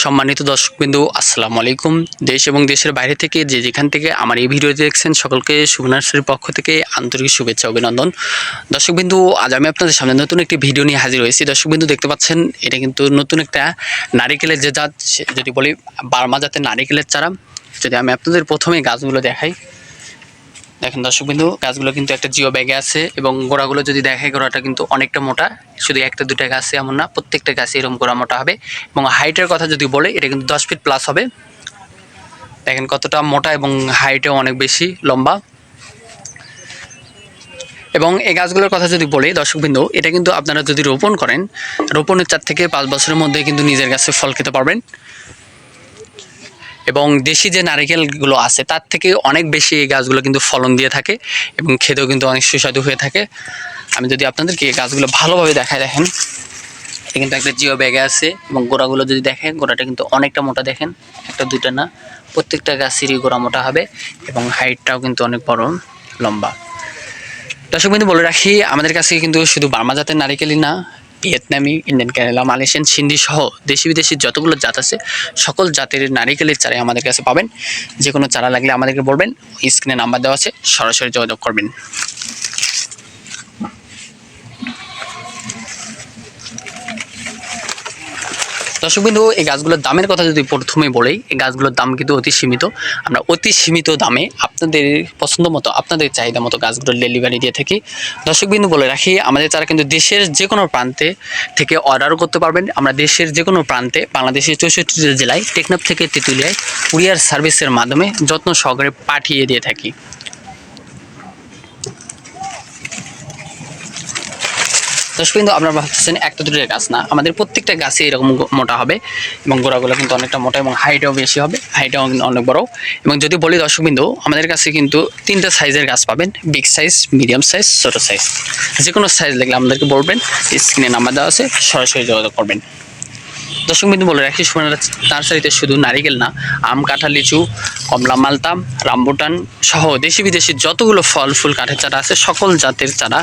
সম্মানিত দর্শকবিন্দু, আসসালামু আলাইকুম। দেশ এবং দেশের বাইরে থেকে যে যেখান থেকে আমার এই ভিডিও দেখছেন, সকলকে শুভনার্সের পক্ষ থেকে আন্তরিক শুভেচ্ছা, অভিনন্দন। দর্শকবিন্দু, আজ আমি আপনাদের সামনে নতুন একটি ভিডিও নিয়ে হাজির হয়েছি। দর্শকবিন্দু, দেখতে পাচ্ছেন, এটা কিন্তু নতুন একটা নারিকেলের যে জাত যদি বলি, বার্মা জাতের নারিকেলের চারা। যদি আমি আপনাদের প্রথমে গাছগুলো দেখাই। দেখেন দর্শকবিন্দু গাছগুলো কিন্তু একটা জিও ব্যাগে আছে এবং গোড়াগুলো যদি দেখে, গোড়াটা কিন্তু অনেকটা মোটা। শুধু একটা দুটা গাছে এমন না, প্রত্যেকটা গাছে এরকম গোড়া মোটা হবে এবং হাইটের কথা যদি বলে, এটা কিন্তু দশ ফিট প্লাস হবে। দেখেন কতটা মোটা এবং হাইটেও অনেক বেশি লম্বা। এবং এই গাছগুলোর কথা যদি বলি দর্শকবিন্দু এটা কিন্তু আপনারা যদি রোপণ করেন, রোপণের চার থেকে পাঁচ বছরের মধ্যে কিন্তু নিজের গাছে ফল খেতে পারবেন। এবং দেশি যে নারিকেলগুলো আছে, তার থেকে অনেক বেশি এই গাছগুলো কিন্তু ফলন দিয়ে থাকে এবং খেতেও কিন্তু অনেক সুস্বাদু হয়ে থাকে। আমি যদি আপনাদেরকে এই গাছগুলো ভালোভাবে দেখায় দেখেন। এটা কিন্তু একটা জিও ব্যাগে আছে এবং গোড়াগুলো যদি দেখেন, গোড়াটা কিন্তু অনেকটা মোটা দেখেন, একটা, দুইটা না, প্রত্যেকটা গাছেরই গোড়া মোটা হবে এবং হাইটটাও কিন্তু অনেক বড়, লম্বা। দর্শক বিন্দু, বলে রাখি, আমাদের কাছে কিন্তু শুধু বার্মা জাতের নারিকেলই না ভিয়েতনামি ইন্ডিয়ান কেরালা মালয়েশিয়ান সিন্ধি সহ দেশি বিদেশি যতগুলো জাত আছে, সকল জাতের নারিকেলের চারাই আমাদের কাছে পাবেন। যে কোনো চারা লাগলে আমাদেরকে বলবেন, স্ক্রিনে নাম্বার দেওয়া আছে, সরাসরি যোগাযোগ করবেন। দর্শকবিন্দু এই গাছগুলোর দামের কথা যদি প্রথমে বলেই, এই গাছগুলোর দাম কিন্তু অতি সীমিত। আমরা অতি সীমিত দামে আপনাদের পছন্দ মতো, আপনাদের চাহিদা মতো গাছগুলোর ডেলিভারি দিয়ে থাকি। দর্শকবিন্দু বলে রাখি, আমাদের তারা কিন্তু দেশের যে কোনো প্রান্তে থেকে অর্ডারও করতে পারবেন, আমরা দেশের যে কোনো প্রান্তে, বাংলাদেশের চৌষট্টি জেলায়, টেকনাফ থেকে তেঁতুলিয়ায়, কুরিয়ার সার্ভিসের মাধ্যমে যত্ন সহকারে পাঠিয়ে দিয়ে থাকি। দর্শক কিন্তু আপনারা ভাবতেছেন একটা দুটো গাছ না। আমাদের প্রত্যেকটা গাছে এরকম মোটা হবে এবং গোড়াগুলো কিন্তু অনেকটা মোটা এবং হাইটও বেশি হবে, হাইটও অনেক বড়। এবং যদি বলি দর্শকবিন্দু, আমাদের কাছে কিন্তু তিনটা সাইজের গাছ পাবেন বিগ সাইজ মিডিয়াম সাইজ ছোটো সাইজ যে কোনো সাইজ লাগলে আমাদেরকে বলবেন স্ক্রিনে নাম্বার দেওয়া আছে, সরাসরি যোগাযোগ করবেন। দর্শক বিন্দু বলে রাখি সুবর্ণ নার্সারিতে শুধু নারিকেল না, আম, কাঁঠাল, লিচু, কমলা, মালতা, রামবুটান সহ দেশি বিদেশি যতগুলো ফল, ফুল, কাঠের চারা আছে, সকল জাতের চারা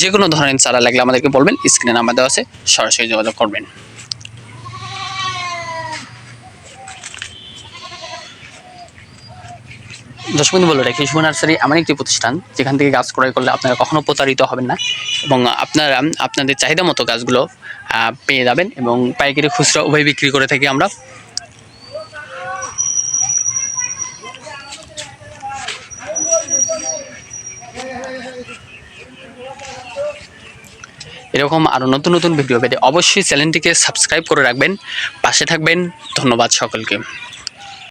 যে কোনো ধরনের চারা লাগলে আমাদেরকে বলবেন, স্ক্রিনে নাম্বার দেওয়া আছে, সরাসরি যোগাযোগ করবেন। দর্শক বিন্দু বলে রাখি শুভ নার্সারি এমন একটি প্রতিষ্ঠান যেখান থেকে গাছ ক্রয় করলে আপনারা কখনো প্রতারিত হবেন না এবং আপনারা, আপনাদের চাহিদা মতো গাছগুলো পেয়ে যাবেন এবং পাইকারি খুচরা উভয় বিক্রি করে থাকি আমরা। এরকম আরও নতুন নতুন ভিডিও পেতে অবশ্যই চ্যানেলটিকে সাবস্ক্রাইব করে রাখবেন। পাশে থাকবেন। ধন্যবাদ সকলকে।